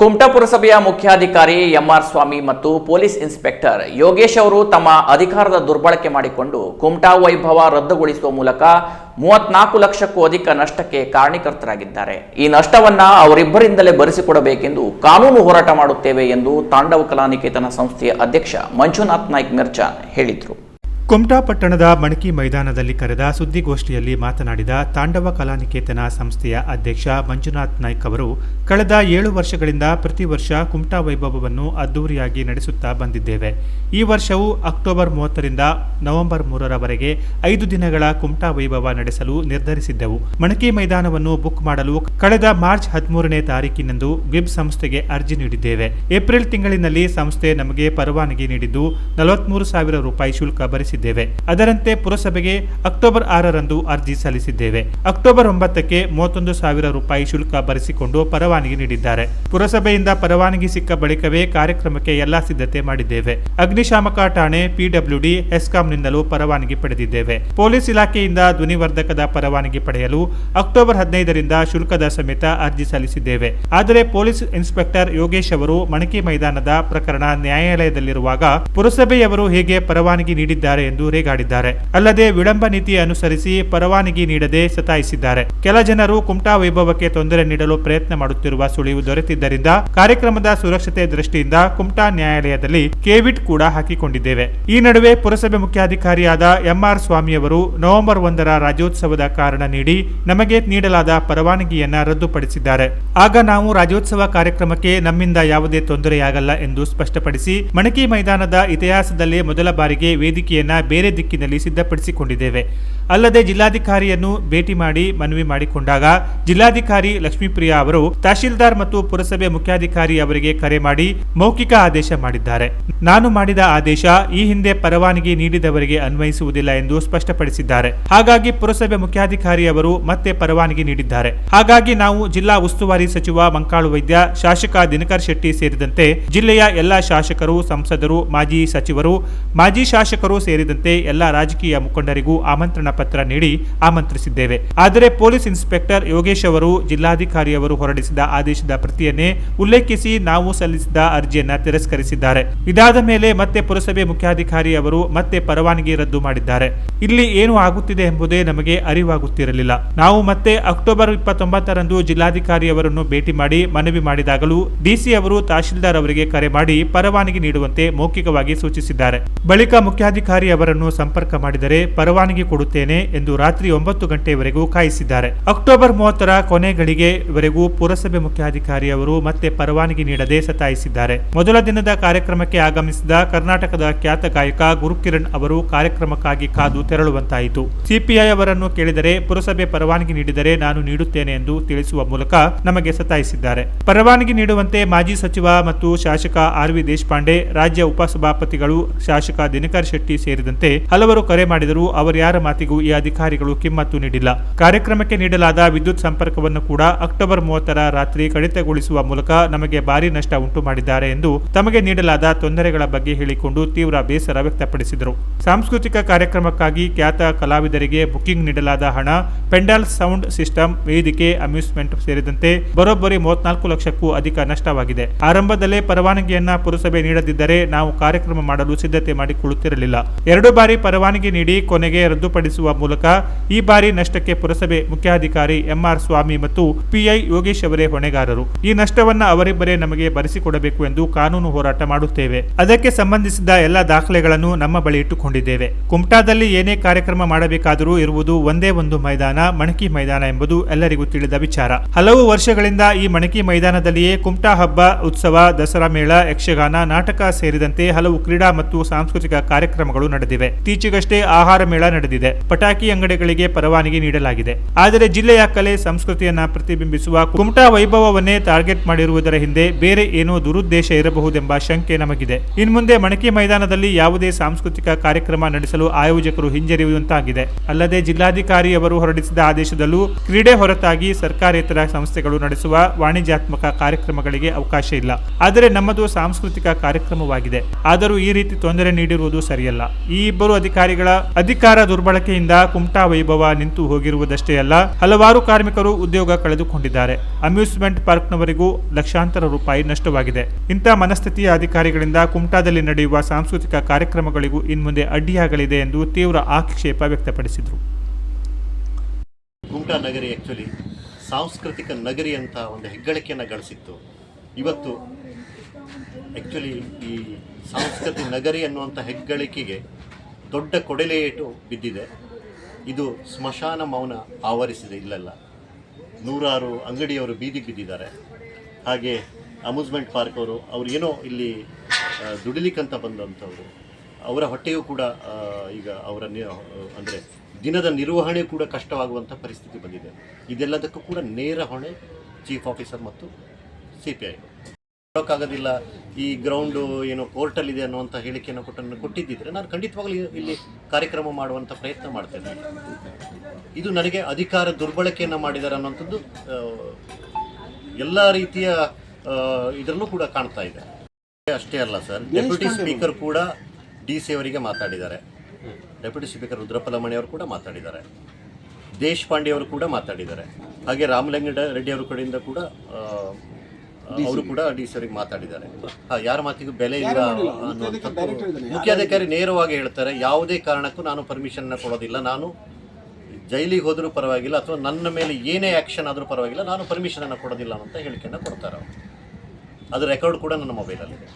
ಕುಮಟಾ ಪುರಸಭೆಯ ಮುಖ್ಯಾಧಿಕಾರಿ ಎಂಆರ್ ಸ್ವಾಮಿ ಮತ್ತು ಪೊಲೀಸ್ ಇನ್ಸ್ಪೆಕ್ಟರ್ ಯೋಗೇಶ್ ಅವರು ತಮ್ಮ ಅಧಿಕಾರದ ದುರ್ಬಳಕೆ ಮಾಡಿಕೊಂಡು ಕುಮಟಾ ವೈಭವ ರದ್ದುಗೊಳಿಸುವ ಮೂಲಕ ಮೂವತ್ನಾಲ್ಕು ಲಕ್ಷಕ್ಕೂ ಅಧಿಕ ನಷ್ಟಕ್ಕೆ ಕಾರಣೀಕರ್ತರಾಗಿದ್ದಾರೆ. ಈ ನಷ್ಟವನ್ನ ಅವರಿಬ್ಬರಿಂದಲೇ ಭರಿಸಿಕೊಡಬೇಕೆಂದು ಕಾನೂನು ಹೋರಾಟ ಮಾಡುತ್ತೇವೆ ಎಂದು ತಾಂಡವ ಕಲಾನಿಕೇತನ ಸಂಸ್ಥೆಯ ಅಧ್ಯಕ್ಷ ಮಂಜುನಾಥ್ ನಾಯ್ಕ್ ಮಿರ್ಜಾನ್ ಹೇಳಿದರು. ಕುಮಟಾ ಪಟ್ಟಣದ ಮಣಕಿ ಮೈದಾನದಲ್ಲಿ ಕರೆದ ಸುದ್ದಿಗೋಷ್ಠಿಯಲ್ಲಿ ಮಾತನಾಡಿದ ತಾಂಡವ ಕಲಾನಿಕೇತನ ಸಂಸ್ಥೆಯ ಅಧ್ಯಕ್ಷ ಮಂಜುನಾಥ್ ನಾಯ್ಕ್ ಅವರು, ಕಳೆದ ಏಳು ವರ್ಷಗಳಿಂದ ಪ್ರತಿ ವರ್ಷ ಕುಮಟಾ ವೈಭವವನ್ನು ಅದ್ದೂರಿಯಾಗಿ ನಡೆಸುತ್ತಾ ಬಂದಿದ್ದೇವೆ. ಈ ವರ್ಷವೂ ಅಕ್ಟೋಬರ್ ಮೂವತ್ತರಿಂದ ನವೆಂಬರ್ ಮೂರರವರೆಗೆ ಐದು ದಿನಗಳ ಕುಮಟಾ ವೈಭವ ನಡೆಸಲು ನಿರ್ಧರಿಸಿದ್ದೆವು. ಮಣಕಿ ಮೈದಾನವನ್ನು ಬುಕ್ ಮಾಡಲು ಕಳೆದ ಮಾರ್ಚ್ ಹದಿಮೂರನೇ ತಾರೀಕಿನಂದು ಗಿಬ್ ಸಂಸ್ಥೆಗೆ ಅರ್ಜಿ ನೀಡಿದ್ದೇವೆ. ಏಪ್ರಿಲ್ ತಿಂಗಳಿನಲ್ಲಿ ಸಂಸ್ಥೆ ನಮಗೆ ಪರವಾನಗಿ ನೀಡಿದ್ದು ನಲವತ್ಮೂರು ಸಾವಿರ ರೂಪಾಯಿ ಶುಲ್ಕ ಭರಿಸಿದ್ದೇವೆ ಅದರಂತೆ ಪುರಸಭೆಗೆ ಅಕ್ಟೋಬರ್ ಆರರಂದು ಅರ್ಜಿ ಸಲ್ಲಿಸಿದ್ದೇವೆ. ಅಕ್ಟೋಬರ್ ಒಂಬತ್ತಕ್ಕೆ ಮೂವತ್ತೊಂದು ಸಾವಿರ ರೂಪಾಯಿ ಶುಲ್ಕ ಭರಿಸಿಕೊಂಡು ಪರವಾನಗಿ ನೀಡಿದ್ದಾರೆ. ಪುರಸಭೆಯಿಂದ ಪರವಾನಗಿ ಸಿಕ್ಕ ಬಳಿಕವೇ ಕಾರ್ಯಕ್ರಮಕ್ಕೆ ಎಲ್ಲಾ ಸಿದ್ಧತೆ ಮಾಡಿದ್ದೇವೆ. ಅಗ್ನಿಶಾಮಕ ಠಾಣೆ ಪಿಡಬ್ಲ್ಯೂಡಿ ಎಸ್ಕಾಂನಿಂದಲೂ ಪರವಾನಗಿ ಪಡೆದಿದ್ದೇವೆ. ಪೊಲೀಸ್ ಇಲಾಖೆಯಿಂದ ಧ್ವನಿವರ್ಧಕದ ಪರವಾನಗಿ ಪಡೆಯಲು ಅಕ್ಟೋಬರ್ ಹದಿನೈದರಿಂದ ಶುಲ್ಕದ ಸಮೇತ ಅರ್ಜಿ ಸಲ್ಲಿಸಿದ್ದೇವೆ. ಆದರೆ ಪೊಲೀಸ್ ಇನ್ಸ್ಪೆಕ್ಟರ್ ಯೋಗೇಶ್ ಅವರು ಮಣಕಿ ಮೈದಾನದ ಪ್ರಕರಣ ನ್ಯಾಯಾಲಯದಲ್ಲಿರುವಾಗ ಪುರಸಭೆಯವರು ಹೇಗೆ ಪರವಾನಗಿ ನೀಡಿದ್ದಾರೆ ಎಂದು ರೇಗಾಡಿದ್ದಾರೆ. ಅಲ್ಲದೆ ವಿಳಂಬ ನೀತಿ ಅನುಸರಿಸಿ ಪರವಾನಗಿ ನೀಡದೆ ಸತಾಯಿಸಿದ್ದಾರೆ. ಕೆಲ ಜನರು ಕುಮಟಾ ವೈಭವಕ್ಕೆ ತೊಂದರೆ ನೀಡಲು ಪ್ರಯತ್ನ ಮಾಡುತ್ತಿರುವ ಸುಳಿವು ದೊರೆತಿದ್ದರಿಂದ ಕಾರ್ಯಕ್ರಮದ ಸುರಕ್ಷತೆ ದೃಷ್ಟಿಯಿಂದ ಕುಮಟಾ ನ್ಯಾಯಾಲಯದಲ್ಲಿ ಕೇವಿಟ್ ಕೂಡ ಹಾಕಿಕೊಂಡಿದ್ದೇವೆ. ಈ ನಡುವೆ ಪುರಸಭೆ ಮುಖ್ಯಾಧಿಕಾರಿಯಾದ ಎಂಆರ್ ಸ್ವಾಮಿಯವರು ನವೆಂಬರ್ ಒಂದರ ರಾಜ್ಯೋತ್ಸವದ ಕಾರಣ ನೀಡಿ ನಮಗೆ ನೀಡಲಾದ ಪರವಾನಗಿಯನ್ನ ರದ್ದುಪಡಿಸಿದ್ದಾರೆ. ಆಗ ನಾವು ರಾಜ್ಯೋತ್ಸವ ಕಾರ್ಯಕ್ರಮಕ್ಕೆ ನಮ್ಮಿಂದ ಯಾವುದೇ ತೊಂದರೆಯಾಗಲ್ಲ ಎಂದು ಸ್ಪಷ್ಟಪಡಿಸಿ ಮಣಕಿ ಮೈದಾನದ ಇತಿಹಾಸದಲ್ಲೇ ಮೊದಲ ಬಾರಿಗೆ ವೇದಿಕೆಯನ್ನ ಬೇರೆ ದಿಕ್ಕಿನಲ್ಲಿ ಸಿದ್ಧಪಡಿಸಿಕೊಂಡಿದ್ದೇವೆ. ಅಲ್ಲದೆ ಜಿಲ್ಲಾಧಿಕಾರಿಯನ್ನು ಭೇಟಿ ಮಾಡಿ ಮನವಿ ಮಾಡಿಕೊಂಡಾಗ ಜಿಲ್ಲಾಧಿಕಾರಿ ಲಕ್ಷ್ಮೀಪ್ರಿಯಾ ಅವರು ತಹಶೀಲ್ದಾರ್ ಮತ್ತು ಪುರಸಭೆ ಮುಖ್ಯಾಧಿಕಾರಿ ಅವರಿಗೆ ಕರೆ ಮಾಡಿ ಮೌಖಿಕ ಆದೇಶ ಮಾಡಿದ್ದಾರೆ. ನಾನು ಮಾಡಿದ ಆದೇಶ ಈ ಹಿಂದೆ ಪರವಾನಗಿ ನೀಡಿದವರಿಗೆ ಅನ್ವಯಿಸುವುದಿಲ್ಲ ಎಂದು ಸ್ಪಷ್ಟಪಡಿಸಿದ್ದಾರೆ. ಹಾಗಾಗಿ ಪುರಸಭೆ ಮುಖ್ಯಾಧಿಕಾರಿ ಅವರು ಮತ್ತೆ ಪರವಾನಗಿ ನೀಡಿದ್ದಾರೆ. ಹಾಗಾಗಿ ನಾವು ಜಿಲ್ಲಾ ಉಸ್ತುವಾರಿ ಸಚಿವ ಮಂಕಾಳು ವೈದ್ಯ, ಶಾಸಕ ದಿನಕರ್ ಶೆಟ್ಟಿ ಸೇರಿದಂತೆ ಜಿಲ್ಲೆಯ ಎಲ್ಲಾ ಶಾಸಕರು, ಸಂಸದರು, ಮಾಜಿ ಸಚಿವರು, ಮಾಜಿ ಶಾಸಕರು ಸೇರಿದಂತೆ ಎಲ್ಲಾ ರಾಜಕೀಯ ಮುಖಂಡರಿಗೂ ಆಮಂತ್ರಣ ಪತ್ರ ನೀಡಿ ಆಮಂತ್ರಿಸಿದ್ದೇವೆ. ಆದರೆ ಪೊಲೀಸ್ ಇನ್ಸ್ಪೆಕ್ಟರ್ ಯೋಗೇಶ್ ಅವರು ಜಿಲ್ಲಾಧಿಕಾರಿಯವರು ಹೊರಡಿಸಿದ ಆದೇಶದ ಪ್ರತಿಯನ್ನೇ ಉಲ್ಲೇಖಿಸಿ ನಾವು ಸಲ್ಲಿಸಿದ ಅರ್ಜಿಯನ್ನ ತಿರಸ್ಕರಿಸಿದ್ದಾರೆ. ಇದಾದ ಮೇಲೆ ಮತ್ತೆ ಪುರಸಭೆ ಮುಖ್ಯಾಧಿಕಾರಿ ಅವರು ಮತ್ತೆ ಪರವಾನಗಿ ರದ್ದು ಮಾಡಿದ್ದಾರೆ. ಇಲ್ಲಿ ಏನು ಆಗುತ್ತಿದೆ ಎಂಬುದೇ ನಮಗೆ ಅರಿವಾಗುತ್ತಿರಲಿಲ್ಲ. ನಾವು ಮತ್ತೆ ಅಕ್ಟೋಬರ್ ಇಪ್ಪತ್ತೊಂಬತ್ತರಂದು ಜಿಲ್ಲಾಧಿಕಾರಿ ಅವರನ್ನು ಭೇಟಿ ಮಾಡಿ ಮನವಿ ಮಾಡಿದಾಗಲೂ ಡಿಸಿ ಅವರು ತಹಶೀಲ್ದಾರ್ ಅವರಿಗೆ ಕರೆ ಮಾಡಿ ಪರವಾನಗಿ ನೀಡುವಂತೆ ಮೌಖಿಕವಾಗಿ ಸೂಚಿಸಿದ್ದಾರೆ. ಬಳಿಕ ಮುಖ್ಯಾಧಿಕಾರಿ ಅವರನ್ನು ಸಂಪರ್ಕ ಮಾಡಿದರೆ ಪರವಾನಗಿ ಕೊಡುತ್ತೇನೆ ಎಂದು ರಾತ್ರಿ ಒಂಬತ್ತು ಗಂಟೆವರೆಗೂ ಕಾಯಿಸಿದ್ದಾರೆ. ಅಕ್ಟೋಬರ್ ಮೂವತ್ತರ ಕೊನೆ ಗಳಿಗೆವರೆಗೂ ಪುರಸಭೆ ಮುಖ್ಯಾಧಿಕಾರಿ ಅವರು ಮತ್ತೆ ಪರವಾನಗಿ ನೀಡದೆ ಸತಾಯಿಸಿದ್ದಾರೆ. ಮೊದಲ ದಿನದ ಕಾರ್ಯಕ್ರಮಕ್ಕೆ ಆಗಮಿಸಿದ ಕರ್ನಾಟಕದ ಖ್ಯಾತ ಗಾಯಕ ಗುರುಕಿರಣ್ ಅವರು ಕಾರ್ಯಕ್ರಮಕ್ಕಾಗಿ ಕಾದು ತೆರಳುವಂತಾಯಿತು. ಸಿಪಿಐ ಅವರನ್ನು ಕೇಳಿದರೆ ಪುರಸಭೆ ಪರವಾನಗಿ ನೀಡಿದರೆ ನಾನು ನೀಡುತ್ತೇನೆ ಎಂದು ತಿಳಿಸುವ ಮೂಲಕ ನಮಗೆ ಸತಾಯಿಸಿದ್ದಾರೆ. ಪರವಾನಗಿ ನೀಡುವಂತೆ ಮಾಜಿ ಸಚಿವ ಮತ್ತು ಶಾಸಕ ಆರ್ ವಿ ದೇಶಪಾಂಡೆ, ರಾಜ್ಯ ಉಪಸಭಾಪತಿಗಳು, ಶಾಸಕ ದಿನಕರ್ ಶೆಟ್ಟಿ ಸೇರಿದಂತೆ ಹಲವರು ಕರೆ ಮಾಡಿದರೂ ಅವರ್ಯಾರ ಮಾತಿಗೂ ಈ ಅಧಿಕಾರಿಗಳು ಕಿಮ್ಮತ್ತು ನೀಡಿಲ್ಲ. ಕಾರ್ಯಕ್ರಮಕ್ಕೆ ನೀಡಲಾದ ವಿದ್ಯುತ್ ಸಂಪರ್ಕವನ್ನು ಕೂಡ ಅಕ್ಟೋಬರ್ ಮೂವತ್ತರ ರಾತ್ರಿ ಕಡಿತಗೊಳಿಸುವ ಮೂಲಕ ನಮಗೆ ಭಾರಿ ನಷ್ಟ ಉಂಟು ಮಾಡಿದ್ದಾರೆ ಎಂದು ತಮಗೆ ನೀಡಲಾದ ತೊಂದರೆಗಳ ಬಗ್ಗೆ ಹೇಳಿಕೊಂಡು ತೀವ್ರ ಬೇಸರ ವ್ಯಕ್ತಪಡಿಸಿದರು. ಸಾಂಸ್ಕೃತಿಕ ಕಾರ್ಯಕ್ರಮಕ್ಕಾಗಿ ಖ್ಯಾತ ಕಲಾವಿದರಿಗೆ ಬುಕಿಂಗ್ ನೀಡಲಾದ ಹಣ, ಪೆಂಡಾಲ್ ಸೌಂಡ್ ಸಿಸ್ಟಮ್, ವೇದಿಕೆ, ಅಮ್ಯೂಸ್ಮೆಂಟ್ ಸೇರಿದಂತೆ ಬರೋಬ್ಬರಿ ಮೂವತ್ನಾಲ್ಕು ಲಕ್ಷಕ್ಕೂ ಅಧಿಕ ನಷ್ಟವಾಗಿದೆ. ಆರಂಭದಲ್ಲೇ ಪರವಾನಗಿಯನ್ನ ಪುರಸಭೆ ನೀಡದಿದ್ದರೆ ನಾವು ಕಾರ್ಯಕ್ರಮ ಮಾಡಲು ಸಿದ್ಧತೆ ಮಾಡಿಕೊಳ್ಳುತ್ತಿರಲಿಲ್ಲ. ಎರಡು ಬಾರಿ ಪರವಾನಗಿ ನೀಡಿ ಕೊನೆಗೆ ರದ್ದುಪಡಿಸುವ ಮೂಲಕ ಈ ಬಾರಿ ನಷ್ಟಕ್ಕೆ ಪುರಸಭೆ ಮುಖ್ಯಾಧಿಕಾರಿ ಎಂಆರ್ ಸ್ವಾಮಿ ಮತ್ತು ಪಿಐ ಯೋಗೇಶ್ ಅವರೇ ಹೊಣೆಗಾರರು. ಈ ನಷ್ಟವನ್ನ ಅವರಿಬ್ಬರೇ ನಮಗೆ ಭರಿಸಿಕೊಡಬೇಕು ಎಂದು ಕಾನೂನು ಹೋರಾಟ ಮಾಡುತ್ತೇವೆ. ಅದಕ್ಕೆ ಸಂಬಂಧಿಸಿದ ಎಲ್ಲ ದಾಖಲೆಗಳನ್ನು ನಮ್ಮ ಬಳಿ ಇಟ್ಟುಕೊಂಡಿದ್ದೇವೆ. ಕುಮಟಾದಲ್ಲಿ ಏನೇ ಕಾರ್ಯಕ್ರಮ ಮಾಡಬೇಕಾದರೂ ಇರುವುದು ಒಂದೇ ಒಂದು ಮೈದಾನ, ಮಣಕಿ ಮೈದಾನ ಎಂಬುದು ಎಲ್ಲರಿಗೂ ತಿಳಿದ ವಿಚಾರ. ಹಲವು ವರ್ಷಗಳಿಂದ ಈ ಮಣಕಿ ಮೈದಾನದಲ್ಲಿಯೇ ಕುಮಟಾ ಹಬ್ಬ, ಉತ್ಸವ, ದಸರಾ ಮೇಳ, ಯಕ್ಷಗಾನ, ನಾಟಕ ಸೇರಿದಂತೆ ಹಲವು ಕ್ರೀಡಾ ಮತ್ತು ಸಾಂಸ್ಕೃತಿಕ ಕಾರ್ಯಕ್ರಮಗಳು ನಡೆದಿವೆ. ಇತ್ತೀಚೆಗಷ್ಟೇ ಆಹಾರ ಮೇಳ ನಡೆದಿದೆ. ಪಟಾಕಿ ಅಂಗಡಿಗಳಿಗೆ ಪರವಾನಗಿ ನೀಡಲಾಗಿದೆ. ಆದರೆ ಜಿಲ್ಲೆಯ ಕಲೆ ಸಂಸ್ಕೃತಿಯನ್ನ ಪ್ರತಿಬಿಂಬಿಸುವ ಕುಮಟಾ ವೈಭವವನ್ನೇ ಟಾರ್ಗೆಟ್ ಮಾಡಿರುವುದರ ಹಿಂದೆ ಬೇರೆ ಏನೋ ದುರುದ್ದೇಶ ಇರಬಹುದೆಂಬ ಶಂಕೆ ನಮಗಿದೆ. ಇನ್ಮುಂದೆ ಮಣಕಿ ಮೈದಾನದಲ್ಲಿ ಯಾವುದೇ ಸಾಂಸ್ಕೃತಿಕ ಕಾರ್ಯಕ್ರಮ ನಡೆಸಲು ಆಯೋಜಕರು ಹಿಂಜರಿಯುವಂತಾಗಿದೆ. ಅಲ್ಲದೆ ಜಿಲ್ಲಾಧಿಕಾರಿಯವರು ಹೊರಡಿಸಿದ ಆದೇಶದಲ್ಲೂ ಕ್ರೀಡೆ ಹೊರತಾಗಿ ಸರ್ಕಾರೇತರ ಸಂಸ್ಥೆಗಳು ನಡೆಸುವ ವಾಣಿಜ್ಯಾತ್ಮಕ ಕಾರ್ಯಕ್ರಮಗಳಿಗೆ ಅವಕಾಶ ಇಲ್ಲ. ಆದರೆ ನಮ್ಮದು ಸಾಂಸ್ಕೃತಿಕ ಕಾರ್ಯಕ್ರಮವಾಗಿದೆ. ಆದರೂ ಈ ರೀತಿ ತೊಂದರೆ ನೀಡಿರುವುದು ಸರಿಯಲ್ಲ. ಈ ಇಬ್ಬರು ಅಧಿಕಾರಿಗಳ ಅಧಿಕಾರ ದುರ್ಬಳಕೆಯಿಂದ ಕುಮಟಾ ವೈಭವ ನಿಂತು ಹೋಗಿರುವುದಷ್ಟೇ ಅಲ್ಲ, ಹಲವಾರು ಕಾರ್ಮಿಕರು ಉದ್ಯೋಗ ಕಳೆದುಕೊಂಡಿದ್ದಾರೆ. ಅಮ್ಯೂಸ್ಮೆಂಟ್ ಪಾರ್ಕ್ನವರಿಗೂ ಲಕ್ಷಾಂತರ ರೂಪಾಯಿ ನಷ್ಟವಾಗಿದೆ. ಇಂಥ ಮನಸ್ಥಿತಿಯ ಅಧಿಕಾರಿಗಳಿಂದ ಕುಮಟಾದಲ್ಲಿ ನಡೆಯುವ ಸಾಂಸ್ಕೃತಿಕ ಕಾರ್ಯಕ್ರಮಗಳಿಗೂ ಇನ್ಮುಂದೆ ಅಡ್ಡಿಯಾಗಲಿದೆ ಎಂದು ತೀವ್ರ ಆಕ್ಷೇಪ ವ್ಯಕ್ತಪಡಿಸಿದರು. ಕುಮಟಾ ನಗರಿ ಆಕ್ಚುಲಿ ಸಾಂಸ್ಕೃತಿಕ ನಗರಿ ಅಂತ ಒಂದು ಹೆಗ್ಗಳಿಕೆಯನ್ನು ಗಳಿಸಿತ್ತು. ಇವತ್ತು ಆ್ಯಕ್ಚುಲಿ ಈ ಸಾಂಸ್ಕೃತಿಕ ನಗರಿ ಅನ್ನುವಂಥ ಹೆಗ್ಗಳಿಕೆಗೆ ದೊಡ್ಡ ಕೊಡಲೆಯೇಟು ಬಿದ್ದಿದೆ. ಇದು ಸ್ಮಶಾನ ಮೌನ ಆವರಿಸಿದೆ ಇಲ್ಲೆಲ್ಲ. ನೂರಾರು ಅಂಗಡಿಯವರು ಬೀದಿ ಬಿದ್ದಿದ್ದಾರೆ. ಹಾಗೆ ಅಮ್ಯೂಸ್ಮೆಂಟ್ ಪಾರ್ಕ್ ಅವರು, ಅವ್ರು ಏನೋ ಇಲ್ಲಿ ದುಡಿಲಿಕ್ಕಂತ ಬಂದಂಥವ್ರು. ಅವರ ಹೊಟ್ಟೆಯೂ ಕೂಡ ಈಗ ಅವರ ಅಂದರೆ ದಿನದ ನಿರ್ವಹಣೆ ಕೂಡ ಕಷ್ಟವಾಗುವಂಥ ಪರಿಸ್ಥಿತಿ ಬಂದಿದೆ. ಇದೆಲ್ಲದಕ್ಕೂ ಕೂಡ ನೇರ ಹೊಣೆ ಚೀಫ್ ಆಫೀಸರ್ ಮತ್ತು ಸಿ ಪಿ ಐ ಮಾಡೋಕ್ಕಾಗೋದಿಲ್ಲ ಈ ಗ್ರೌಂಡು ಏನೋ ಕೋರ್ಟಲ್ಲಿದೆ ಅನ್ನುವಂಥ ಹೇಳಿಕೆಯನ್ನು ಕೊಟ್ಟನ್ನು ಕೊಟ್ಟಿದ್ದಿದ್ರೆ ನಾನು ಖಂಡಿತವಾಗ್ಲೂ ಇಲ್ಲಿ ಕಾರ್ಯಕ್ರಮ ಮಾಡುವಂಥ ಪ್ರಯತ್ನ ಮಾಡ್ತೇನೆ. ಇದು ನನಗೆ ಅಧಿಕಾರ ದುರ್ಬಳಕೆಯನ್ನು ಮಾಡಿದ್ದಾರೆ ಅನ್ನುವಂಥದ್ದು ಎಲ್ಲ ರೀತಿಯ ಇದರಲ್ಲೂ ಕೂಡ ಕಾಣ್ತಾ ಇದೆ. ಅಷ್ಟೇ ಅಲ್ಲ ಸರ್ ಡೆಪ್ಯೂಟಿ ಸ್ಪೀಕರ್ ಕೂಡ ಡಿ ಸಿ ಅವರಿಗೆ ಮಾತಾಡಿದ್ದಾರೆ. ಡೆಪ್ಯೂಟಿ ಸ್ಪೀಕರ್ ರುದ್ರಪ್ಪ ಅವರು ಕೂಡ ಮಾತಾಡಿದ್ದಾರೆ. ದೇಶಪಾಂಡೆ ಅವರು ಕೂಡ ಮಾತಾಡಿದ್ದಾರೆ. ಹಾಗೆ ರಾಮಲಿಂಗ ರೆಡ್ಡಿ ಅವರ ಕಡೆಯಿಂದ ಕೂಡ ಅವರು ಕೂಡ ಡಿ ಸಿ ಅವರಿಗೆ ಮಾತಾಡಿದ್ದಾರೆ. ಹಾ, ಯಾರ ಮಾತಿಗೂ ಬೆಲೆ ಇಲ್ಲ ಅನ್ನುವಂಥದ್ದು ಮುಖ್ಯಾಧಿಕಾರಿ ನೇರವಾಗಿ ಹೇಳ್ತಾರೆ ಯಾವುದೇ ಕಾರಣಕ್ಕೂ ನಾನು ಪರ್ಮಿಷನ್ ಕೊಡೋದಿಲ್ಲ. ನಾನು ಜೈಲಿಗೆ ಹೋದರೂ ಪರವಾಗಿಲ್ಲ ಅಥವಾ ನನ್ನ ಮೇಲೆ ಏನೇ ಆ್ಯಕ್ಷನ್ ಆದರೂ ಪರವಾಗಿಲ್ಲ ನಾನು ಪರ್ಮಿಷನನ್ನು ಕೊಡೋದಿಲ್ಲ ಅಂತ ಹೇಳಿಕೆಯನ್ನು ಕೊಡ್ತಾರೆ ಅವರು. ಅದು ರೆಕಾರ್ಡ್ ಕೂಡ ನನ್ನ ಮೊಬೈಲಲ್ಲಿದೆ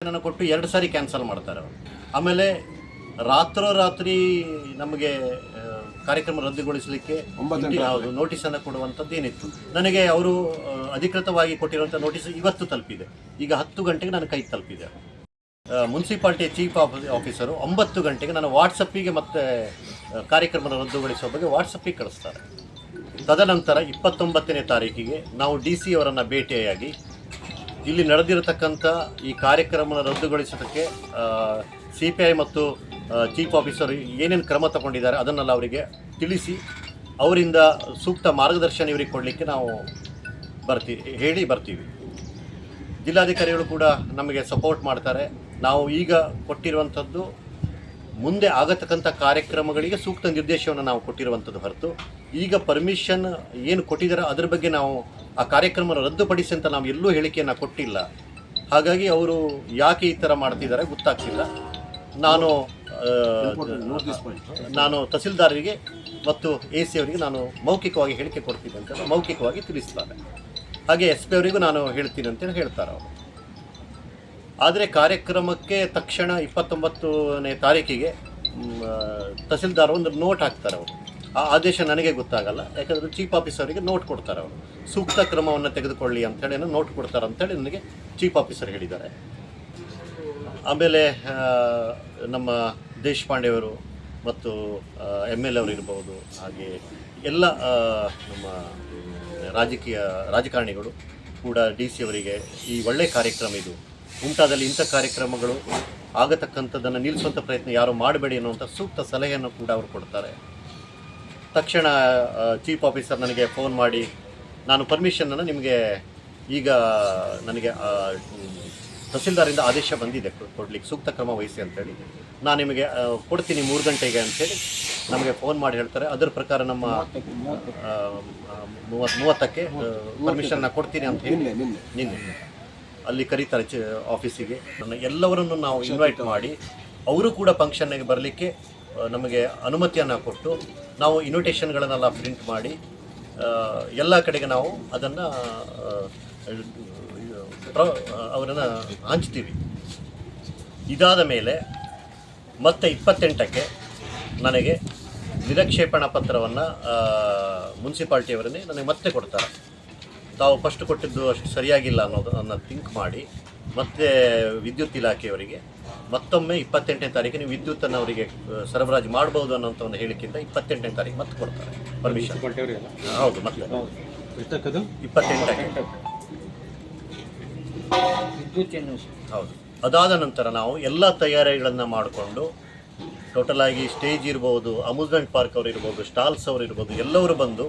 ನನ್ನ ಕೊಟ್ಟು ಎರಡು ಸಾರಿ ಕ್ಯಾನ್ಸಲ್ ಮಾಡ್ತಾರೆ ಅವರು. ಆಮೇಲೆ ರಾತ್ರೋರಾತ್ರಿ ನಮಗೆ ಕಾರ್ಯಕ್ರಮ ರದ್ದುಗೊಳಿಸಲಿಕ್ಕೆ ನೋಟಿಸ್ ಅನ್ನು ಕೊಡುವಂಥದ್ದು ಏನಿತ್ತು. ನನಗೆ ಅವರು ಅಧಿಕೃತವಾಗಿ ಕೊಟ್ಟಿರುವಂಥ ನೋಟಿಸ್ ಇವತ್ತು ತಲುಪಿದೆ. ಈಗ ಹತ್ತು ಗಂಟೆಗೆ ನನ್ನ ಕೈ ತಲುಪಿದೆ. ಮುನ್ಸಿಪಾಲ್ಟಿಯ ಚೀಫ್ ಆಫೀಸರು ಒಂಬತ್ತು ಗಂಟೆಗೆ ನಾನು ವಾಟ್ಸಪ್ಪಿಗೆ ಮತ್ತೆ ಕಾರ್ಯಕ್ರಮನ ಕಾರ್ಯಕ್ರಮ ರದ್ದುಗೊಳಿಸುವ ಬಗ್ಗೆ ವಾಟ್ಸಪ್ಪಿಗೆ ಕಳಿಸ್ತಾರೆ. ತದನಂತರ ಇಪ್ಪತ್ತೊಂಬತ್ತನೇ ತಾರೀಕಿಗೆ ನಾವು ಡಿ ಸಿ ಅವರನ್ನು ಭೇಟಿಯಾಗಿ ಇಲ್ಲಿ ನಡೆದಿರತಕ್ಕಂಥ ಈ ಕಾರ್ಯಕ್ರಮ ರದ್ದುಗೊಳಿಸೋದಕ್ಕೆ ಸಿ ಪಿ ಐ ಮತ್ತು ಚೀಫ್ ಆಫೀಸರ್ ಏನೇನು ಕ್ರಮ ತಗೊಂಡಿದ್ದಾರೆ ಅದನ್ನೆಲ್ಲ ಅವರಿಗೆ ತಿಳಿಸಿ ಅವರಿಂದ ಸೂಕ್ತ ಮಾರ್ಗದರ್ಶನ ಇವರಿಗೆ ಕೊಡಲಿಕ್ಕೆ ನಾವು ಬರ್ತೀವಿ ಹೇಳಿ ಬರ್ತೀವಿ. ಜಿಲ್ಲಾಧಿಕಾರಿಗಳು ಕೂಡ ನಮಗೆ ಸಪೋರ್ಟ್ ಮಾಡ್ತಾರೆ. ನಾವು ಈಗ ಕೊಟ್ಟಿರುವಂಥದ್ದು ಮುಂದೆ ಆಗತಕ್ಕಂಥ ಕಾರ್ಯಕ್ರಮಗಳಿಗೆ ಸೂಕ್ತ ನಿರ್ದೇಶವನ್ನು ನಾವು ಕೊಟ್ಟಿರುವಂಥದ್ದು ಹೊರತು. ಈಗ ಪರ್ಮಿಷನ್ ಏನು ಕೊಟ್ಟಿದ್ದಾರೆ ಅದ್ರ ಬಗ್ಗೆ ನಾವು ಆ ಕಾರ್ಯಕ್ರಮ ರದ್ದುಪಡಿಸಿ ಅಂತ ನಾವು ಎಲ್ಲೂ ಹೇಳಿಕೆಯನ್ನು ಕೊಟ್ಟಿಲ್ಲ. ಹಾಗಾಗಿ ಅವರು ಯಾಕೆ ಈ ಥರ ಮಾಡ್ತಿದ್ದಾರೆ ಗೊತ್ತಾಗ್ತಿಲ್ಲ. ನಾನು ನಾನು ತಹಸೀಲ್ದಾರರಿಗೆ ಮತ್ತು ಎ ಸಿ ಅವರಿಗೆ ನಾನು ಮೌಖಿಕವಾಗಿ ಹೇಳಿಕೆ ಕೊಡ್ತೀನಿ ಅಂತ ಮೌಖಿಕವಾಗಿ ತಿಳಿಸ್ತಾರೆ. ಹಾಗೆ ಎಸ್ ಪಿ ಅವರಿಗೂ ನಾನು ಹೇಳ್ತೀನಿ ಅಂತೇಳಿ ಹೇಳ್ತಾರೆ ಅವರು. ಆದರೆ ಕಾರ್ಯಕ್ರಮಕ್ಕೆ ತಕ್ಷಣ ಇಪ್ಪತ್ತೊಂಬತ್ತನೇ ತಾರೀಕಿಗೆ ತಹಸೀಲ್ದಾರ್ ಒಂದು ನೋಟ್ ಹಾಕ್ತಾರೆ ಅವರು. ಆ ಆದೇಶ ನನಗೆ ಗೊತ್ತಾಗಲ್ಲ, ಯಾಕಂದರೆ ಚೀಫ್ ಆಫೀಸರಿಗೆ ನೋಟ್ ಕೊಡ್ತಾರೆ ಅವರು. ಸೂಕ್ತ ಕ್ರಮವನ್ನು ತೆಗೆದುಕೊಳ್ಳಿ ಅಂತೇಳಿ ಏನೋ ನೋಟ್ ಕೊಡ್ತಾರೆ ಅಂತೇಳಿ ನನಗೆ ಚೀಫ್ ಆಫೀಸರ್ ಹೇಳಿದ್ದಾರೆ. ಆಮೇಲೆ ನಮ್ಮ ದೇಶಪಾಂಡೆಯವರು ಮತ್ತು ಎಂ ಎಲ್ ಅವರು ಇರ್ಬೋದು, ಹಾಗೆ ಎಲ್ಲ ನಮ್ಮ ರಾಜಕೀಯ ರಾಜಕಾರಣಿಗಳು ಕೂಡ ಡಿ ಸಿ ಅವರಿಗೆ ಈ ಒಳ್ಳೆಯ ಕಾರ್ಯಕ್ರಮ ಇದು. ಉಂಟಾದಲ್ಲಿ ಇಂಥ ಕಾರ್ಯಕ್ರಮಗಳು ಆಗತಕ್ಕಂಥದ್ದನ್ನು ನಿಲ್ಲಿಸುವಂಥ ಪ್ರಯತ್ನ ಯಾರು ಮಾಡಬೇಡಿ ಅನ್ನುವಂಥ ಸೂಕ್ತ ಸಲಹೆಯನ್ನು ಕೂಡ ಅವರು ಕೊಡ್ತಾರೆ. ತಕ್ಷಣ ಚೀಫ್ ಆಫೀಸರ್ ನನಗೆ ಫೋನ್ ಮಾಡಿ, ನಾನು ಪರ್ಮಿಷನನ್ನು ನಿಮಗೆ ಈಗ ನನಗೆ ತಹಸೀಲ್ದಾರಿಂದ ಆದೇಶ ಬಂದಿದೆ. ಕೊಡ್ಲಿಕ್ಕೆ ಸೂಕ್ತ ಕ್ರಮ ವಹಿಸಿ ಅಂತೇಳಿ. ನಾನು ನಿಮಗೆ ಕೊಡ್ತೀನಿ ಮೂರು ಗಂಟೆಗೆ ಅಂತೇಳಿ ನಮಗೆ ಫೋನ್ ಮಾಡಿ ಹೇಳ್ತಾರೆ. ಅದರ ಪ್ರಕಾರ ನಮ್ಮ ಮೂವತ್ತು ಮೂವತ್ತಕ್ಕೆ ಪರ್ಮಿಷನ್ನ ಕೊಡ್ತೀನಿ ಅಂತ ಹೇಳಿ ನಿನ್ನೆ ಅಲ್ಲಿ ಕರೀತಾರೆ ಚ ಆಫೀಸಿಗೆ. ನನ್ನ ಎಲ್ಲವರನ್ನು ನಾವು ಇನ್ವೈಟ್ ಮಾಡಿ ಅವರು ಕೂಡ ಫಂಕ್ಷನ್ಗೆ ಬರಲಿಕ್ಕೆ ನಮಗೆ ಅನುಮತಿಯನ್ನು ಕೊಟ್ಟು ನಾವು ಇನ್ವಿಟೇಷನ್ಗಳನ್ನೆಲ್ಲ ಪ್ರಿಂಟ್ ಮಾಡಿ ಎಲ್ಲ ಕಡೆಗೆ ನಾವು ಅದನ್ನು ಅವರನ್ನು ಹಂಚ್ತೀವಿ. ಇದಾದ ಮೇಲೆ ಮತ್ತೆ ಇಪ್ಪತ್ತೆಂಟಕ್ಕೆ ನನಗೆ ನಿರಕ್ಷೇಪಣಾ ಪತ್ರವನ್ನು ಮುನ್ಸಿಪಾಲ್ಟಿಯವರನ್ನೇ ನನಗೆ ಮತ್ತೆ ಕೊಡ್ತಾರೆ. ತಾವು ಫಸ್ಟ್ ಕೊಟ್ಟಿದ್ದು ಅಷ್ಟು ಸರಿಯಾಗಿಲ್ಲ ಅನ್ನೋದನ್ನು ಥಿಂಕ್ ಮಾಡಿ ಮತ್ತೆ ವಿದ್ಯುತ್ ಇಲಾಖೆಯವರಿಗೆ ಮತ್ತೊಮ್ಮೆ ಇಪ್ಪತ್ತೆಂಟನೇ ತಾರೀಕು ನೀವು ವಿದ್ಯುತ್ತನ್ನು ಅವರಿಗೆ ಸರಬರಾಜು ಮಾಡ್ಬೋದು ಅನ್ನೋಂಥ ಒಂದು ಹೇಳಿಕೆಯಿಂದ ಇಪ್ಪತ್ತೆಂಟನೇ ತಾರೀಕು ಮತ್ತೆ ಕೊಡ್ತಾರೆ. ಪರ್ಮಿಷನ್ ಹೌದು ಮತ್ತೆ. ಇಪ್ಪತ್ತೆಂಟಕ್ಕೆ. ಹೌದು. ಅದಾದ ನಂತರ ನಾವು ಎಲ್ಲ ತಯಾರಿಗಳನ್ನು ಮಾಡಿಕೊಂಡು ಟೋಟಲ್ ಆಗಿ ಸ್ಟೇಜ್ ಇರ್ಬೋದು ಅಮ್ಯೂಸ್ಮೆಂಟ್ ಪಾರ್ಕ್ ಅವರು ಇರ್ಬೋದು ಸ್ಟಾಲ್ಸ್ ಅವರು ಇರ್ಬೋದು ಎಲ್ಲವರು ಬಂದು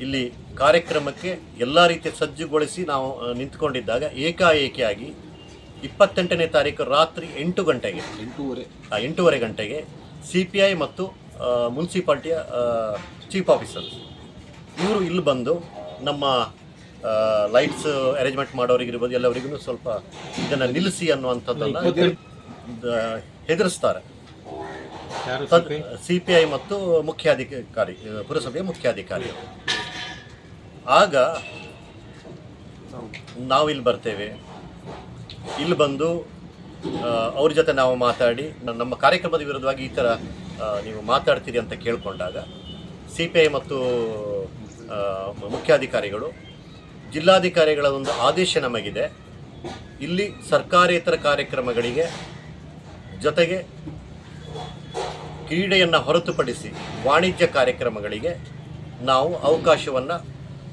ಇಲ್ಲಿ ಕಾರ್ಯಕ್ರಮಕ್ಕೆ ಎಲ್ಲ ರೀತಿಯ ಸಜ್ಜುಗೊಳಿಸಿ ನಾವು ನಿಂತ್ಕೊಂಡಿದ್ದಾಗ ಏಕಾಏಕಿಯಾಗಿ ಇಪ್ಪತ್ತೆಂಟನೇ ತಾರೀಕು ರಾತ್ರಿ ಎಂಟು ಗಂಟೆಗೆ ಎಂಟೂವರೆ. ಆ, ಎಂಟೂವರೆ ಗಂಟೆಗೆ ಸಿ ಪಿ ಐ ಮತ್ತು ಮುನ್ಸಿಪಾಲ್ಟಿಯ ಚೀಫ್ ಆಫೀಸರ್ ಇವರು ಇಲ್ಲಿ ಬಂದು ನಮ್ಮ ಲೈಟ್ಸ್ ಅರೇಂಜ್ಮೆಂಟ್ ಮಾಡೋರಿಗಿರ್ಬೋದು ಎಲ್ಲವರಿಗೂ ಸ್ವಲ್ಪ ಇದನ್ನು ನಿಲ್ಲಿಸಿ ಅನ್ನುವಂಥದ್ದನ್ನು ಹೆದರಿಸ್ತಾರೆ. ಸಿ ಪಿ ಐ ಮತ್ತು ಮುಖ್ಯಾಧಿಕಾರಿ ಪುರಸಭೆಯ ಮುಖ್ಯಾಧಿಕಾರಿ. ಆಗ ನಾವು ಇಲ್ಲಿ ಬರ್ತೇವೆ. ಇಲ್ಲಿ ಬಂದು ಅವ್ರ ಜೊತೆ ನಾವು ಮಾತಾಡಿ ನಮ್ಮ ಕಾರ್ಯಕ್ರಮದ ವಿರುದ್ಧವಾಗಿ ಈ ಥರ ನೀವು ಮಾತಾಡ್ತೀರಿ ಅಂತ ಕೇಳಿಕೊಂಡಾಗ ಸಿ ಪಿ ಐ ಮತ್ತು ಮುಖ್ಯಾಧಿಕಾರಿಗಳು ಜಿಲ್ಲಾಧಿಕಾರಿಗಳ ಒಂದು ಆದೇಶ ನಮಗಿದೆ. ಇಲ್ಲಿ ಸರ್ಕಾರೇತರ ಕಾರ್ಯಕ್ರಮಗಳಿಗೆ ಜೊತೆಗೆ ಕ್ರೀಡೆಯನ್ನು ಹೊರತುಪಡಿಸಿ ವಾಣಿಜ್ಯ ಕಾರ್ಯಕ್ರಮಗಳಿಗೆ ನಾವು ಅವಕಾಶವನ್ನು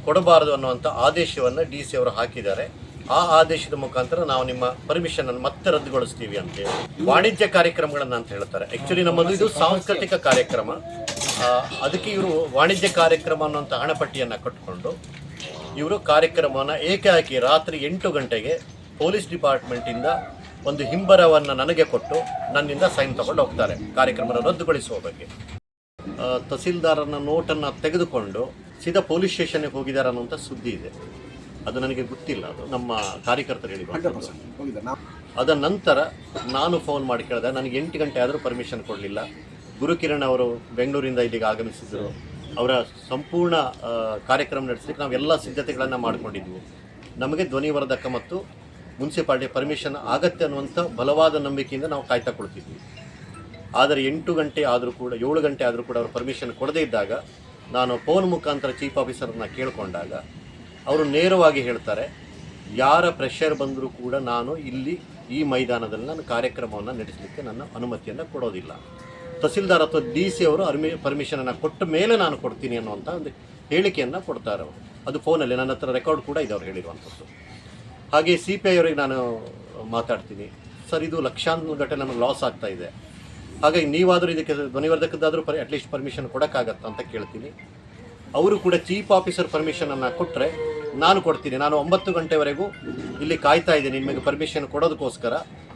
ಕೊಡಬಾರದು ಅನ್ನುವಂಥ ಆದೇಶವನ್ನು ಡಿ ಸಿ ಅವರು ಹಾಕಿದ್ದಾರೆ. ಆ ಆದೇಶದ ಮುಖಾಂತರ ನಾವು ನಿಮ್ಮ ಪರ್ಮಿಷನನ್ನು ಮತ್ತೆ ರದ್ದುಗೊಳಿಸ್ತೀವಿ ಅಂತೇಳಿ ವಾಣಿಜ್ಯ ಕಾರ್ಯಕ್ರಮಗಳನ್ನು ಅಂತ ಹೇಳ್ತಾರೆ. ಆ್ಯಕ್ಚುಲಿ ನಮ್ಮದು ಇದು ಸಾಂಸ್ಕೃತಿಕ ಕಾರ್ಯಕ್ರಮ. ಅದಕ್ಕೆ ಇವರು ವಾಣಿಜ್ಯ ಕಾರ್ಯಕ್ರಮ ಅನ್ನುವಂಥ ಹಣಪಟ್ಟಿಯನ್ನು ಕಟ್ಟಿಕೊಂಡು ಇವರು ಕಾರ್ಯಕ್ರಮನ ಏಕಾಕಿ ರಾತ್ರಿ ಎಂಟು ಗಂಟೆಗೆ ಪೊಲೀಸ್ ಡಿಪಾರ್ಟ್ಮೆಂಟಿಂದ ಒಂದು ಹಿಂಬರವನ್ನು ನನಗೆ ಕೊಟ್ಟು ನನ್ನಿಂದ ಸೈನ್ ತಗೊಂಡು ಹೋಗ್ತಾರೆ. ಕಾರ್ಯಕ್ರಮ ರದ್ದುಗೊಳಿಸುವ ಬಗ್ಗೆ. ತಹಸೀಲ್ದಾರನ ನೋಟನ್ನು ತೆಗೆದುಕೊಂಡು ಸೀದಾ ಪೊಲೀಸ್ ಸ್ಟೇಷನ್ಗೆ ಹೋಗಿದ್ದಾರೆ ಅನ್ನೋಂಥ ಸುದ್ದಿ ಇದೆ. ಅದು ನನಗೆ ಗೊತ್ತಿಲ್ಲ. ಅದು ನಮ್ಮ ಕಾರ್ಯಕರ್ತರು ಹೇಳಿ ಅದ ನಂತರ ನಾನು ಫೋನ್ ಮಾಡಿ ಕೇಳಿದೆ ನನಗೆ ಎಂಟು ಗಂಟೆ ಆದರೂ ಪರ್ಮಿಷನ್ ಕೊಡಲಿಲ್ಲ. ಗುರುಕಿರಣ್ ಅವರು ಬೆಂಗಳೂರಿಂದ ಇಲ್ಲಿಗೆ ಆಗಮಿಸಿದರು. ಅವರ ಸಂಪೂರ್ಣ ಕಾರ್ಯಕ್ರಮ ನಡೆಸಲಿಕ್ಕೆ ನಾವು ಎಲ್ಲ ಸಿದ್ಧತೆಗಳನ್ನು ಮಾಡಿಕೊಂಡಿದ್ದೆವು ನಮಗೆ ಧ್ವನಿವರ್ಧಕ ಮತ್ತು ಮುನ್ಸಿಪಾಲ್ಟಿ ಪರ್ಮಿಷನ್ ಆಗತ್ತೆ ಅನ್ನುವಂಥ ಬಲವಾದ ನಂಬಿಕೆಯಿಂದ ನಾವು ಕಾಯ್ತಾ ಕೊಡ್ತಿದ್ವಿ ಆದರೆ ಎಂಟು ಗಂಟೆ ಆದರೂ ಕೂಡ, ಏಳು ಗಂಟೆ ಆದರೂ ಕೂಡ ಅವರು ಪರ್ಮಿಷನ್ ಕೊಡದೇ ಇದ್ದಾಗ ನಾನು ಫೋನ್ ಮುಖಾಂತರ ಚೀಫ್ ಆಫೀಸರ್ನ ಕೇಳಿಕೊಂಡಾಗ ಅವರು ನೇರವಾಗಿ ಹೇಳ್ತಾರೆ, ಯಾರ ಪ್ರೆಷರ್ ಬಂದರೂ ಕೂಡ ನಾನು ಇಲ್ಲಿ ಈ ಮೈದಾನದಲ್ಲಿ ನಾನು ಕಾರ್ಯಕ್ರಮವನ್ನು ನಡೆಸಲಿಕ್ಕೆ ನನ್ನ ಅನುಮತಿಯನ್ನು ಕೊಡೋದಿಲ್ಲ. ತಹಸೀಲ್ದಾರ್ ಅಥವಾ ಡಿ ಸಿ ಅವರು ಅರ್ಮಿ, ಪರ್ಮಿಷನನ್ನು ಕೊಟ್ಟ ಮೇಲೆ ನಾನು ಕೊಡ್ತೀನಿ ಅನ್ನುವಂಥ ಒಂದು ಹೇಳಿಕೆಯನ್ನು ಕೊಡ್ತಾರೆ ಅವರು. ಅದು ಫೋನಲ್ಲಿ, ನನ್ನ ಹತ್ರ ರೆಕಾರ್ಡ್ ಕೂಡ ಇದೆ ಅವ್ರು ಹೇಳಿರುವಂಥದ್ದು. ಹಾಗೆ ಸಿ ಪಿ ಐ ಅವರಿಗೆ ನಾನು ಮಾತಾಡ್ತೀನಿ. ಸರ್, ಇದು ಲಕ್ಷಾಂತರ ಗಂಟೆ ನಮಗೆ ಲಾಸ್ ಆಗ್ತಾ ಇದೆ. ಹಾಗಾಗಿ ನೀವಾದರೂ ಇದಕ್ಕೆ ಧ್ವನಿವರ್ಧಕದ್ದಾದರೂ ಪರಿ ಅಟ್ಲೀಸ್ಟ್ ಪರ್ಮಿಷನ್ ಕೊಡೋಕ್ಕಾಗತ್ತಾ ಅಂತ ಕೇಳ್ತೀನಿ. ಅವರು ಕೂಡ ಚೀಫ್ ಆಫೀಸರ್ ಪರ್ಮಿಷನನ್ನು ಕೊಟ್ಟರೆ ನಾನು ಕೊಡ್ತೀನಿ. ನಾನು ಒಂಬತ್ತು ಗಂಟೆವರೆಗೂ ಇಲ್ಲಿ ಕಾಯ್ತಾ ಇದ್ದೀನಿ. ನಿಮಗೆ ಪರ್ಮಿಷನ್ ಕೊಡೋದಕ್ಕೋಸ್ಕರ.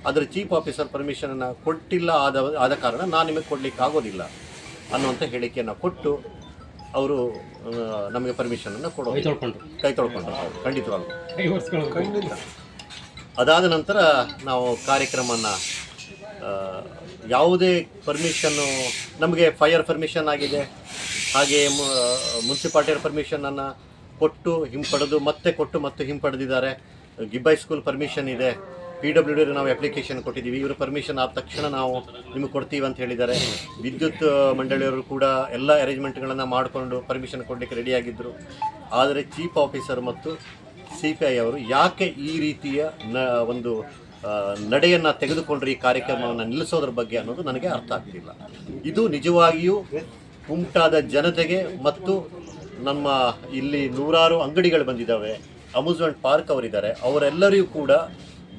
ಆದರೆ ಚೀಫ್ ಆಫೀಸರ್ ಪರ್ಮಿಷನನ್ನು ಕೊಟ್ಟಿಲ್ಲ ಆದ ಆದ ಕಾರಣ ನಾನು ನಿಮಗೆ ಕೊಡಲಿಕ್ಕೆ ಆಗೋದಿಲ್ಲ ಅನ್ನುವಂಥ ಹೇಳಿಕೆಯನ್ನು ಕೊಟ್ಟು ಅವರು ನಮಗೆ ಪರ್ಮಿಷನನ್ನು ಕೊಡೋ ಕೈ ತೊಳ್ಕೊಂಡು ಖಂಡಿತವಾಗ್ಲು. ಖಂಡಿತವಾಗ್ಲೂ ಖಂಡಿತ ಅದಾದ ನಂತರ ನಾವು ಕಾರ್ಯಕ್ರಮನ ಯಾವುದೇ ಪರ್ಮಿಷನ್ನು ನಮಗೆ ಫೈರ್ ಪರ್ಮಿಷನ್ ಆಗಿದೆ. ಹಾಗೆ ಮುನ್ಸಿಪಾಲ್ಟಿಯರ್ ಪರ್ಮಿಷನನ್ನು ಕೊಟ್ಟು ಹಿಂಪಡೆದು ಮತ್ತೆ ಕೊಟ್ಟು ಮತ್ತೆ ಹಿಂಪಡೆದಿದ್ದಾರೆ. ಗಿಬ್ಬೈ ಸ್ಕೂಲ್ ಪರ್ಮಿಷನ್ ಇದೆ. ಪಿ ಡಬ್ಲ್ಯೂ ಡಿ ನಾವು ಅಪ್ಲಿಕೇಶನ್ ಕೊಟ್ಟಿದ್ದೀವಿ. ಇವರು ಪರ್ಮಿಷನ್ ಆದ ತಕ್ಷಣ ನಾವು ನಿಮಗೆ ಕೊಡ್ತೀವಿ ಅಂತ ಹೇಳಿದ್ದಾರೆ. ವಿದ್ಯುತ್ ಮಂಡಳಿಯವರು ಕೂಡ ಎಲ್ಲ ಅರೇಂಜ್ಮೆಂಟ್ಗಳನ್ನು ಮಾಡಿಕೊಂಡು ಪರ್ಮಿಷನ್ ಕೊಡಲಿಕ್ಕೆ ರೆಡಿಯಾಗಿದ್ದರು ಆದರೆ ಚೀಫ್ ಆಫೀಸರ್ ಮತ್ತು ಸಿ ಪಿ ಐ ಅವರು ಯಾಕೆ ಈ ರೀತಿಯ ನ, ಒಂದು ನಡೆಯನ್ನು ತೆಗೆದುಕೊಂಡ್ರೆ ಈ ಕಾರ್ಯಕ್ರಮವನ್ನು ನಿಲ್ಲಿಸೋದ್ರ ಬಗ್ಗೆ ಅನ್ನೋದು ನನಗೆ ಅರ್ಥ ಆಗ್ತಿಲ್ಲ. ಇದು ನಿಜವಾಗಿಯೂ ಉಂಟಾದ ಜನತೆಗೆ ಮತ್ತು ನಮ್ಮ ಇಲ್ಲಿ ನೂರಾರು ಅಂಗಡಿಗಳು ಬಂದಿದ್ದಾವೆ. ಅಮ್ಯೂಸ್ಮೆಂಟ್ ಪಾರ್ಕ್ ಅವರಿದ್ದಾರೆ. ಅವರೆಲ್ಲರಿಗೂ ಕೂಡ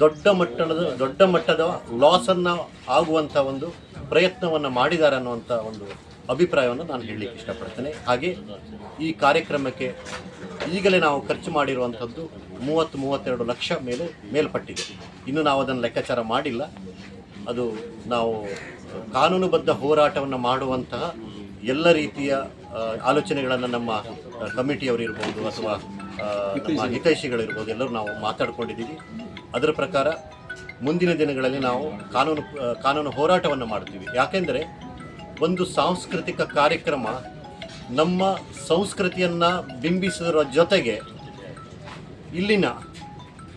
ದೊಡ್ಡ ಮಟ್ಟದ ದೊಡ್ಡ ಮಟ್ಟದ ಲಾಸನ್ನು ಆಗುವಂಥ ಒಂದು ಪ್ರಯತ್ನವನ್ನು ಮಾಡಿದ್ದಾರೆ ಅನ್ನುವಂಥ ಒಂದು ಅಭಿಪ್ರಾಯವನ್ನು ನಾನು ಹೇಳಲಿಕ್ಕೆ ಇಷ್ಟಪಡ್ತೇನೆ. ಹಾಗೆ ಈ ಕಾರ್ಯಕ್ರಮಕ್ಕೆ ಈಗಲೇ ನಾವು ಖರ್ಚು ಮಾಡಿರುವಂಥದ್ದು ಮೂವತ್ತು, ಮೂವತ್ತೆರಡು ಲಕ್ಷ ಮೇಲೆ, ಮೇಲ್ಪಟ್ಟಿದೆ. ಇನ್ನು ನಾವು ಅದನ್ನು ಲೆಕ್ಕಾಚಾರ ಮಾಡಿಲ್ಲ. ಅದು ನಾವು ಕಾನೂನುಬದ್ಧ ಹೋರಾಟವನ್ನು ಮಾಡುವಂತಹ ಎಲ್ಲ ರೀತಿಯ ಆಲೋಚನೆಗಳನ್ನು ನಮ್ಮ ಕಮಿಟಿಯವರಿರ್ಬೋದು ಅಥವಾ ಹಿತೈಷಿಗಳಿರ್ಬೋದು, ಎಲ್ಲರೂ ನಾವು ಮಾತಾಡ್ಕೊಂಡಿದ್ದೀವಿ. ಅದರ ಪ್ರಕಾರ ಮುಂದಿನ ದಿನಗಳಲ್ಲಿ ನಾವು ಕಾನೂನು ಕಾನೂನು ಹೋರಾಟವನ್ನು ಮಾಡ್ತೀವಿ ಯಾಕೆಂದರೆ ಒಂದು ಸಾಂಸ್ಕೃತಿಕ ಕಾರ್ಯಕ್ರಮ ನಮ್ಮ ಸಂಸ್ಕೃತಿಯನ್ನು ಬಿಂಬಿಸುವುದರ ಜೊತೆಗೆ ಇಲ್ಲಿನ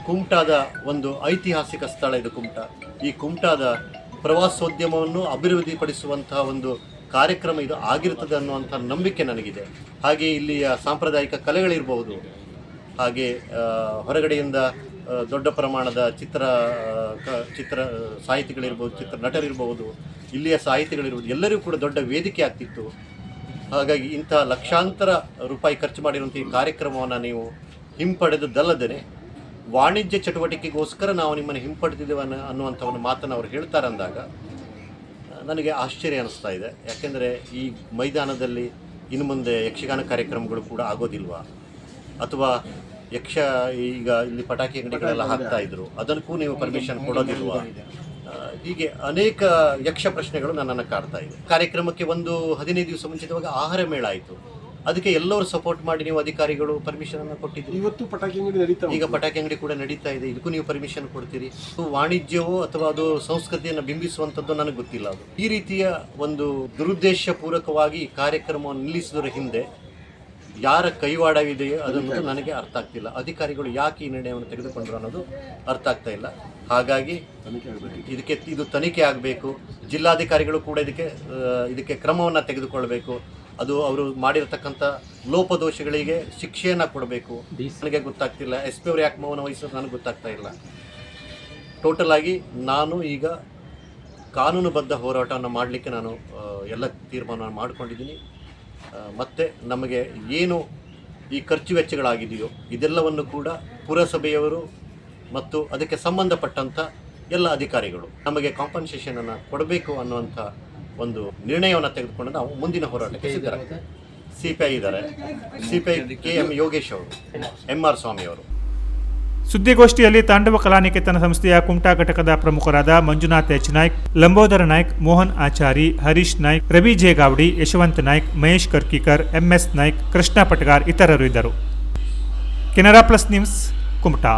ಕುಮಟಾದ ಒಂದು ಐತಿಹಾಸಿಕ ಸ್ಥಳ ಇದು ಕುಮಟ. ಈ ಕುಮಟಾದ ಪ್ರವಾಸೋದ್ಯಮವನ್ನು ಅಭಿವೃದ್ಧಿಪಡಿಸುವಂತಹ ಒಂದು ಕಾರ್ಯಕ್ರಮ ಇದು ಆಗಿರ್ತದೆ ಅನ್ನುವಂಥ ನಂಬಿಕೆ ನನಗಿದೆ. ಹಾಗೆ ಇಲ್ಲಿಯ ಸಾಂಪ್ರದಾಯಿಕ ಕಲೆಗಳಿರಬಹುದು. ಹಾಗೆ ಹೊರಗಡೆಯಿಂದ ದೊಡ್ಡ ಪ್ರಮಾಣದ ಚಿತ್ರ ಚಿತ್ರ ಸಾಹಿತಿಗಳಿರ್ಬೋದು, ಚಿತ್ರ ನಟರಿರ್ಬೋದು, ಇಲ್ಲಿಯ ಸಾಹಿತಿಗಳಿರ್ಬೋದು ಎಲ್ಲರಿಗೂ ಕೂಡ ದೊಡ್ಡ ವೇದಿಕೆ ಆಗ್ತಿತ್ತು. ಹಾಗಾಗಿ ಇಂಥ ಲಕ್ಷಾಂತರ ರೂಪಾಯಿ ಖರ್ಚು ಮಾಡಿರುವಂಥ ಈ ಕಾರ್ಯಕ್ರಮವನ್ನು ನೀವು ಹಿಂಪಡೆದದಲ್ಲದೇ ವಾಣಿಜ್ಯ ಚಟುವಟಿಕೆಗೋಸ್ಕರ ನಾವು ನಿಮ್ಮನ್ನು ಹಿಂಪಡೆದಿದ್ದೇವೆ ಅನ್ನೋ, ಅನ್ನುವಂಥ ಒಂದು ಮಾತನ್ನು ಅವರು ಹೇಳ್ತಾರೆ ಅಂದಾಗ, ನನಗೆ ಆಶ್ಚರ್ಯ ಅನ್ನಿಸ್ತಾ ಇದೆ. ಯಾಕೆಂದರೆ ಈ ಮೈದಾನದಲ್ಲಿ ಇನ್ನು ಮುಂದೆ ಯಕ್ಷಗಾನ ಕಾರ್ಯಕ್ರಮಗಳು ಕೂಡ ಆಗೋದಿಲ್ವಾ? ಅಥವಾ ಯಕ್ಷ ಈಗ ಇಲ್ಲಿ ಪಟಾಕಿ ಅಂಗಡಿಗಳೆಲ್ಲ ಹಾಕ್ತಾ ಇದ್ರು. ಅದಕ್ಕೂ ನೀವು ಪರ್ಮಿಷನ್ ಕೊಡೋದಿಲ್ವಾ ಹೀಗೆ ಅನೇಕ ಯಕ್ಷ ಪ್ರಶ್ನೆಗಳು ನನ್ನನ್ನು ಕಾಡ್ತಾ ಇದೆ ಕಾರ್ಯಕ್ರಮಕ್ಕೆ ಒಂದು ಹದಿನೈದು ದಿವಸ ಮುಂಚಿತವಾಗಿ ಆಹಾರ ಮೇಳ ಆಯಿತು. ಅದಕ್ಕೆ ಎಲ್ಲರೂ ಸಪೋರ್ಟ್ ಮಾಡಿ ನೀವು ಅಧಿಕಾರಿಗಳು ಪರ್ಮಿಷನ್ ಅನ್ನು ಕೊಟ್ಟಿದ್ದೀರಿ. ಇವತ್ತು ಪಟಾಕಿ ಅಂಗಡಿ ನಡೀತಾ ಈಗ ಪಟಾಕಿ ಅಂಗಡಿ ಕೂಡ ನಡೀತಾ ಇದೆ. ಇದಕ್ಕೂ ನೀವು ಪರ್ಮಿಷನ್ ಕೊಡ್ತೀರಿ. ವಾಣಿಜ್ಯವೋ ಅಥವಾ ಅದು ಸಂಸ್ಕೃತಿಯನ್ನು ಬಿಂಬಿಸುವಂಥದ್ದು ನನಗೆ ಗೊತ್ತಿಲ್ಲ ಅದು. ಈ ರೀತಿಯ ಒಂದು ದುರುದ್ದೇಶ ಪೂರಕವಾಗಿ ಕಾರ್ಯಕ್ರಮವನ್ನು ನಿಲ್ಲಿಸಿದ್ರ ಹಿಂದೆ ಯಾರ ಕೈವಾಡವಿದೆಯೋ ಅದನ್ನು ನನಗೆ ಅರ್ಥ ಆಗ್ತಿಲ್ಲ. ಅಧಿಕಾರಿಗಳು ಯಾಕೆ ಈ ನಿರ್ಣಯವನ್ನು ತೆಗೆದುಕೊಂಡ್ರು ಅನ್ನೋದು ಅರ್ಥ ಆಗ್ತಾ ಇಲ್ಲ. ಹಾಗಾಗಿ ಇದಕ್ಕೆ ಇದು ತನಿಖೆ ಆಗಬೇಕು. ಜಿಲ್ಲಾಧಿಕಾರಿಗಳು ಕೂಡ ಇದಕ್ಕೆ ಇದಕ್ಕೆ ಕ್ರಮವನ್ನು ತೆಗೆದುಕೊಳ್ಬೇಕು. ಅದು ಅವರು ಮಾಡಿರತಕ್ಕಂಥ ಲೋಪದೋಷಗಳಿಗೆ ಶಿಕ್ಷೆಯನ್ನು ಕೊಡಬೇಕು. ನನಗೆ ಗೊತ್ತಾಗ್ತಿಲ್ಲ. ಎಸ್ ಪಿ ಅವರು ಯಾಕೆ ಮೌನ ವಹಿಸೋದು ನನಗೆ ಗೊತ್ತಾಗ್ತಾ ಇಲ್ಲ. ಟೋಟಲ್ ಆಗಿ ನಾನು ಈಗ ಕಾನೂನುಬದ್ಧ ಹೋರಾಟವನ್ನು ಮಾಡಲಿಕ್ಕೆ ನಾನು ಎಲ್ಲ ತೀರ್ಮಾನ ಮಾಡಿಕೊಂಡಿದ್ದೀನಿ. ಮತ್ತು ನಮಗೆ ಏನು ಈ ಖರ್ಚು ವೆಚ್ಚಗಳಾಗಿದೆಯೋ ಇದೆಲ್ಲವನ್ನು ಕೂಡ ಪುರಸಭೆಯವರು ಮತ್ತು ಅದಕ್ಕೆ ಸಂಬಂಧಪಟ್ಟಂಥ ಎಲ್ಲ ಅಧಿಕಾರಿಗಳು ನಮಗೆ ಕಾಂಪನ್ಸೇಷನನ್ನು ಕೊಡಬೇಕು ಅನ್ನುವಂಥ ಒಂದು ನಿರ್ಣಯವನ್ನು ತೆಗೆದುಕೊಂಡು ನಾವು ಮುಂದಿನ ಹೋರಾಟಕ್ಕೆ ಸಿದ್ಧರಾಗ್ತೇವೆ ಸಿ ಪಿ ಐ ಇದ್ದಾರೆ. C P I K M Yogesh ಅವರು ಎಂ ಆರ್ ಸ್ವಾಮಿ ಅವರು. ಸುದ್ದಿಗೋಷ್ಠಿಯಲ್ಲಿ ತಾಂಡವ ಕಲಾನಿಕೇತನ ಸಂಸ್ಥೆಯ ಕುಮಟಾ ಘಟಕದ ಪ್ರಮುಖರಾದ ಮಂಜುನಾಥ್ ಎಚ್ ನಾಯ್ಕ್, ಲಂಬೋದರ ನಾಯ್ಕ್, ಮೋಹನ್ ಆಚಾರಿ, ಹರೀಶ್ ನಾಯ್ಕ್, ರವಿ ಜೇಗಾವಡಿ, ಯಶವಂತ ನಾಯ್ಕ್, ಮಹೇಶ್ ಕರ್ಕಿಕರ್, ಎಂಎಸ್ ನಾಯ್ಕ್, ಕೃಷ್ಣ ಪಟಗಾರ್ ಇತರರು ಇದ್ದರು. Canara plus news, Kumta.